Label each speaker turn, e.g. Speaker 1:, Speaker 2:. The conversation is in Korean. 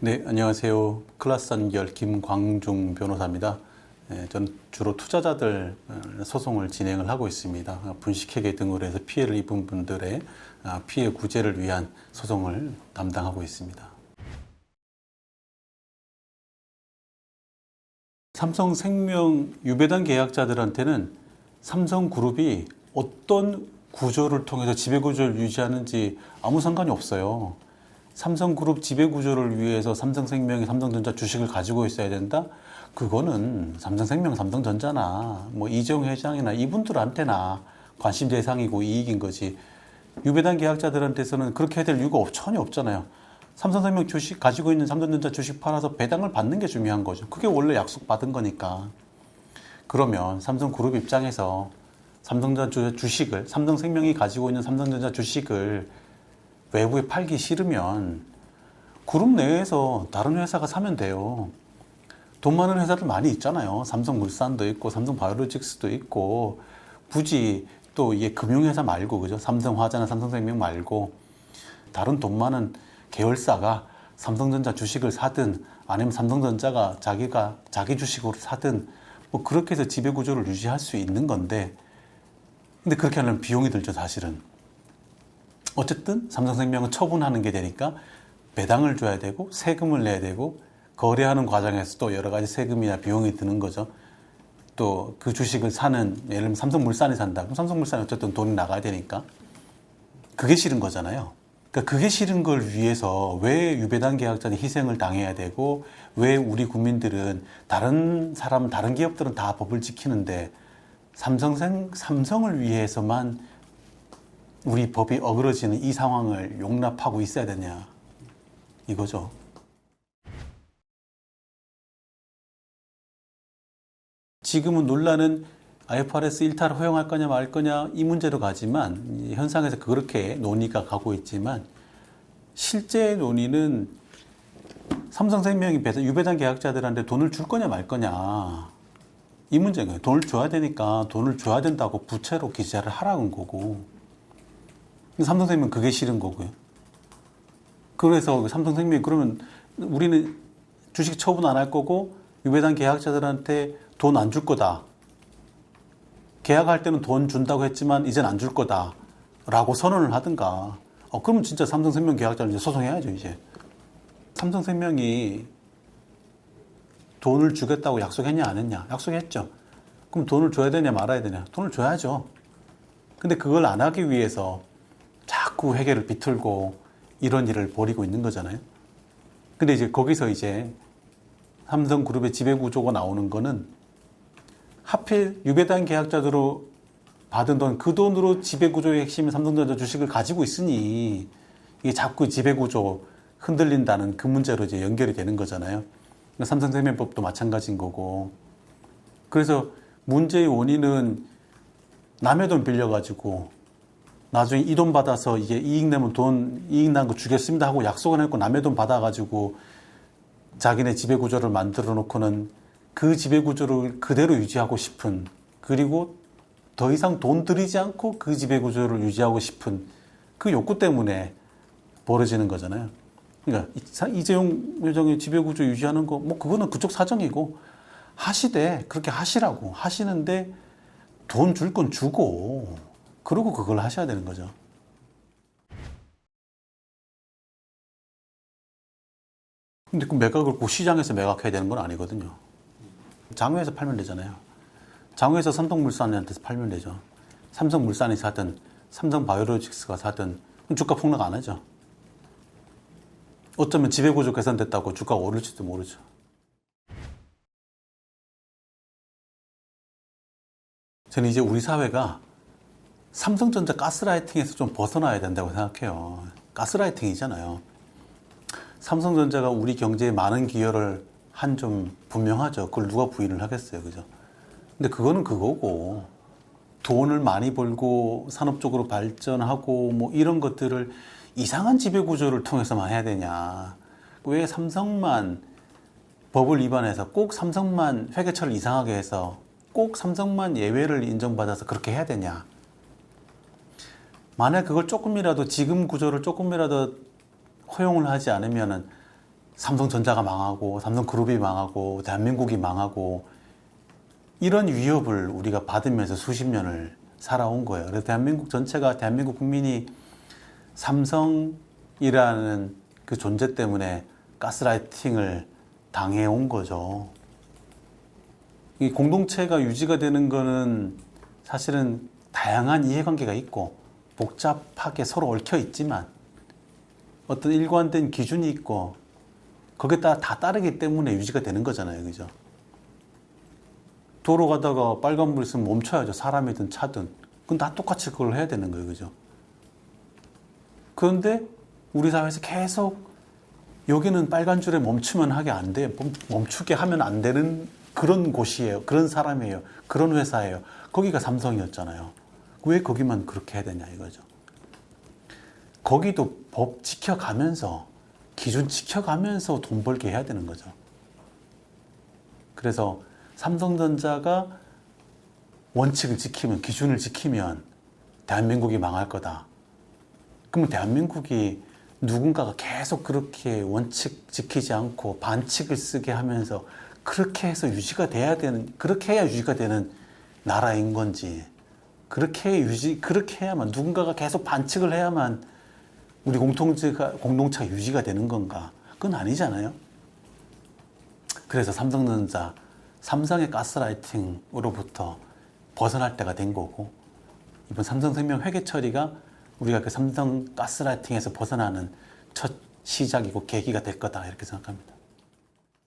Speaker 1: 네, 안녕하세요. 클라스 단결 김광중 변호사입니다. 예, 저는 주로 투자자들 어, 소송을 진행을 하고 있습니다. 어, 분식회계 등으로 해서 피해를 입은 분들의 아, 피해 구제를 위한 소송을 담당하고 있습니다. 삼성생명 유배당 계약자들한테는 삼성그룹이 어떤 구조를 통해서 지배구조를 유지하는지 아무 상관이 없어요. 삼성그룹 지배구조를 위해서 삼성생명이 삼성전자 주식을 가지고 있어야 된다? 그거는 삼성생명, 삼성전자나 뭐 이재용 회장이나 이분들한테나 관심 대상이고 이익인 거지. 유배당 계약자들한테서는 그렇게 해야 될 이유가 없- 전혀 없잖아요. 삼성생명 주식 가지고 있는 삼성전자 주식 팔아서 배당을 받는 게 중요한 거죠. 그게 원래 약속 받은 거니까. 그러면 삼성그룹 입장에서 삼성전자 주식을 삼성생명이 가지고 있는 삼성전자 주식을 외부에 팔기 싫으면 그룹 내에서 다른 회사가 사면 돼요. 돈 많은 회사들 많이 있잖아요. 삼성물산도 있고 삼성바이오로직스도 있고 굳이 또 이게 금융회사 말고 그죠? 삼성화재나 삼성생명 말고 다른 돈 많은 계열사가 삼성전자 주식을 사든 아니면 삼성전자가 자기가 자기 주식으로 사든 뭐 그렇게 해서 지배 구조를 유지할 수 있는 건데 근데 그렇게 하려면 비용이 들죠 사실은 어쨌든 삼성생명은 처분하는 게 되니까 배당을 줘야 되고 세금을 내야 되고 거래하는 과정에서 또 여러 가지 세금이나 비용이 드는 거죠. 또 그 주식을 사는 예를 들면 삼성물산이 산다. 그럼 삼성물산이 어쨌든 돈이 나가야 되니까 그게 싫은 거잖아요. 그러니까 그게 싫은 걸 위해서 왜 유배당 계약자는 희생을 당해야 되고 왜 우리 국민들은 다른 사람 다른 기업들은 다 법을 지키는데 삼성생 삼성을 위해서만 우리 법이 어그러지는 이 상황을 용납하고 있어야 되냐 이거죠. 지금은 논란은 IFRS 1타를 허용할 거냐 말 거냐 이 문제로 가지만 이 현상에서 그렇게 논의가 가고 있지만 실제 논의는 삼성생명이 배당- 유배당 계약자들한테 돈을 줄 거냐 말 거냐 이 거예요. 돈을 줘야 되니까 돈을 줘야 된다고 부채로 기재를 하라는 거고 삼성생명 그게 싫은 거고요. 그래서 삼성생명이 그러면 우리는 주식 처분 안 할 거고 유배당 계약자들한테 돈 안 줄 거다. 계약할 때는 돈 준다고 했지만 이젠 안 줄 거다. 라고 선언을 하든가. 어, 그러면 진짜 삼성생명 계약자를 이제 소송해야죠, 이제. 삼성생명이 돈을 주겠다고 약속했냐, 안 했냐? 약속했죠. 그럼 돈을 줘야 되냐, 말아야 되냐? 돈을 줘야죠. 근데 그걸 안 하기 위해서 자꾸 회계를 비틀고 이런 일을 벌이고 있는 거잖아요. 근데 이제 거기서 이제 삼성그룹의 지배구조가 나오는 거는 하필 유배당 계약자들로 받은 돈, 그 돈으로 지배구조의 핵심인 삼성전자 주식을 가지고 있으니 이게 자꾸 지배구조 흔들린다는 그 문제로 이제 연결이 되는 거잖아요. 그러니까 삼성생명법도 마찬가지인 거고. 그래서 문제의 원인은 남의 돈 빌려가지고 나중에 이 돈 받아서 이게 이익 내면 돈, 이익 난 거 주겠습니다 하고 약속을 했고 남의 돈 받아가지고 자기네 지배 구조를 만들어 놓고는 그 지배 구조를 그대로 유지하고 싶은 그리고 더 이상 돈 들이지 않고 그 지배 구조를 유지하고 싶은 그 욕구 때문에 벌어지는 거잖아요. 그러니까 이- 이재용 회장의 지배 구조 유지하는 거 뭐 그거는 그쪽 사정이고 하시되 그렇게 하시라고 하시는데 돈 줄 건 주고 그러고 그걸 하셔야 되는 거죠. 근데 그 매각을 꼭 시장에서 매각해야 되는 건 아니거든요. 장외에서 팔면 되잖아요. 장외에서 삼성물산한테 팔면 되죠. 삼성물산이 사든 삼성바이오로직스가 사든 주가 폭락 안 하죠. 어쩌면 지배구조 개선됐다고 주가가 오를지도 모르죠. 저는 이제 우리 사회가 삼성전자 가스라이팅에서 좀 벗어나야 된다고 생각해요. 가스라이팅이잖아요. 삼성전자가 우리 경제에 많은 기여를 한점 분명하죠. 그걸 누가 부인을 하겠어요. 그죠? 근데 그거는 그거고 돈을 많이 벌고 산업적으로 발전하고 뭐 이런 것들을 이상한 지배 구조를 통해서만 해야 되냐. 왜 삼성만 법을 위반해서 꼭 삼성만 회계처를 이상하게 해서 꼭 삼성만 예외를 인정받아서 그렇게 해야 되냐. 만약 그걸 조금이라도 지금 구조를 조금이라도 허용을 하지 않으면은 삼성전자가 망하고 삼성그룹이 망하고 대한민국이 망하고 이런 위협을 우리가 받으면서 수십 년을 살아온 거예요. 그래서 대한민국 전체가 대한민국 국민이 삼성이라는 그 존재 때문에 가스라이팅을 당해온 거죠. 이 공동체가 유지가 되는 거는 사실은 다양한 이해관계가 있고 복잡하게 서로 얽혀 있지만 어떤 일관된 기준이 있고 거기에 따라 다 따르기 때문에 유지가 되는 거잖아요. 그죠? 도로 가다가 빨간불 있으면 멈춰야죠. 사람이든 차든. 그건 다 똑같이 그걸 해야 되는 거예요. 그죠? 그런데 우리 사회에서 계속 여기는 빨간 줄에 멈추면 하게 안. 멈- 멈추게 하면 안 되는 그런 곳이에요. 그런 사람이에요. 그런 회사예요. 거기가 삼성이었잖아요. 왜 거기만 그렇게 해야 되냐 이거죠. 거기도 법 지켜가면서 기준 지켜가면서 돈 벌게 해야 되는 거죠. 그래서 삼성전자가 원칙을 지키면 기준을 지키면 대한민국이 망할 거다. 그러면 대한민국이 누군가가 계속 그렇게 원칙 지키지 않고 반칙을 쓰게 하면서 그렇게 해서 유지가 돼야 되는 그렇게 해야 유지가 되는 나라인 건지 그렇게 유지 그렇게 해야만 누군가가 계속 반칙을 해야만 우리 공통체가 공동체가 유지가 되는 건가? 그건 아니잖아요. 그래서 삼성전자 삼성의 가스라이팅으로부터 벗어날 때가 된 거고 이번 삼성생명 회계 처리가 우리가 그 삼성 가스라이팅에서 벗어나는 첫 시작이고 계기가 될 거다 이렇게 생각합니다.